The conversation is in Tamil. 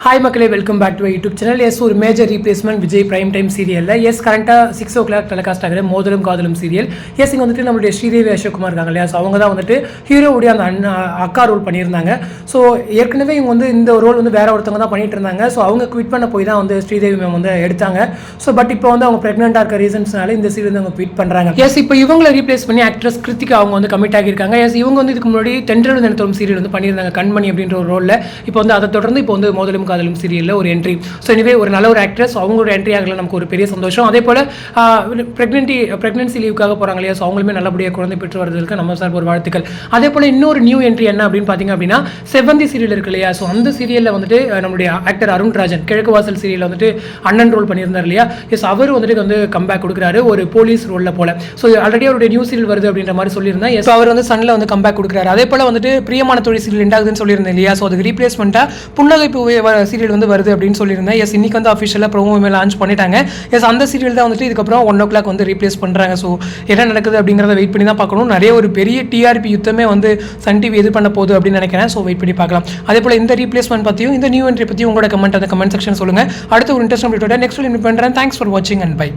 ஹாய் மக்களே welcome back to YouTube channel yes ஒரு major replacement Vijay prime time சீரியலில் எஸ் கரெக்டாக சிக்ஸ் ஓ கிளாக் டெலிகாஸ்ட் ஆகிற மோதலும் காதலும் சீரியல் எஸ் இங்கே வந்துட்டு நம்மளுடைய ஸ்ரீதேவி அசோக்குமார் இருக்காங்க இல்லையா? ஸோ அவங்க தான் வந்துட்டு ஹீரோவுடைய அந்த அண்ணா அக்கா ரோல் பண்ணியிருந்தாங்க. ஸோ ஏற்கனவே இவங்க வந்து இந்த ரோல் வந்து வேற ஒருத்தவங்க தான் பண்ணிட்டு இருந்தாங்க. ஸோ அவங்க குவிட் பண்ண போய் தான் வந்து ஸ்ரீதேவி மேம் வந்து எடுத்தாங்க. ஸோ பட் இப்போ வந்து அவங்க ப்ரெக்னெண்ட்டாக இருக்க ரீசன்ஸ்னால இந்த சீரியல் வந்து அவங்க குவிட் பண்ணுறாங்க எஸ் இப்போ இவங்களை ரீப்ளேஸ் பண்ணி ஆக்ட்ரஸ் கிருத்திகா அவங்க வந்து கமிட் ஆகியிருக்காங்க. எஸ் இவங்க வந்து இதுக்கு முன்னாடி தென்றல் தினத்தோறும் சீரியல் வந்து பண்ணியிருந்தாங்க. கண்மணி அப்படின்ற ஒரு ரோலில் இப்போ வந்து அதை தொடர்ந்து இப்போ வந்து மோதலும் காதலும் சீரியலில் ஒரு என்ட்ரி ஸோ எனவே ஒரு நல்ல ஒரு ஆக்ட்ரஸ் அவங்களோட என்ட்ரி ஆகல நமக்கு ஒரு பெரிய சந்தோஷம். அதே போல் ப்ரெக்னென்டி ப்ரெக்னென்சி லீவுக்காக போகிறாங்க இல்லையா? ஸோ அவங்களுமே நல்லபடியாக குழந்தை பெற்று வரதுக்கு நம்ம சார் ஒரு வாழ்த்துக்கள். அதே போல் இன்னொரு நியூ என்ட்ரி என்ன அப்படின்னு பார்த்தீங்க அப்படின்னா செவந்தி சீரியல் இருக்கு இல்லையா? ஸோ அந்த சீரியலில் வந்துட்டு நம்மளுடைய ஆக்டர் அருண் ராஜன் கிழக்கு வாசல் சீரியலில் வந்துட்டு அண்ணன் ரோல் பண்ணியிருந்தார் இல்லையா? எஸ் அவர் வந்துட்டு வந்து கம்பேக் கொடுக்குறாரு ஒரு போலீஸ் ரோலில் போல. ஸோ ஆல்ரெடி அவருடைய நியூ சீரியல் வருது அப்படின்ற மாதிரி சொல்லியிருந்தேன். எஸ் அவர் வந்து சனில் வந்து கம்பேக் கொடுக்குறாரு. அதே போல் வந்துட்டு பிரியமான தொழில் சீரியல் எண்டாகுதுன்னு சொல்லியிருந்தேன் இல்லையா? ஸோ அதுக்கு ரீப்ளேஸ்மெண்ட்டாக புன்னகை பூவே சீரியல் வந்து வருது அப்படின்னு சொல்லியிருந்தேன். எஸ் இன்னைக்கு வந்து அஃபிஷியலாக ப்ரோமோ மேலே லான்ச் பண்ணிட்டாங்க. எஸ் அந்த சீரியல் தான் வந்துட்டு இதுக்கப்புறம் ஒன் ஓ கிளாக் வந்து ரீப்ளேஸ் பண்ணுறாங்க ஸோ என்ன நடக்குது அப்படிங்கிறத வெயிட் பண்ணி தான் பார்க்கணும். நிறைய ஒரு பெரிய டிஆர்பி யுத்தமே வந்து சன் டிவி எது பண்ண போகுது அப்படின்னு நினைக்கிறேன். ஸோ வெயிட் பண்ணி பார்க்கலாம். அதே போல் இந்த ரீப்ளேஸ்மெண்ட் பற்றியும் இந்த நியூ என்ட்ரி பற்றியும் உங்களோட கமெண்ட் அந்த கமெண்ட் செக்ஷன் சொல்லுங்கள் அடுத்த ஒரு இன்ட்ரெஸ்ட் நெக்ஸ்ட் மீட் பண்ணுறேன் தேங்க்ஸ் ஃபார் வாட்சிங் அண்ட் பை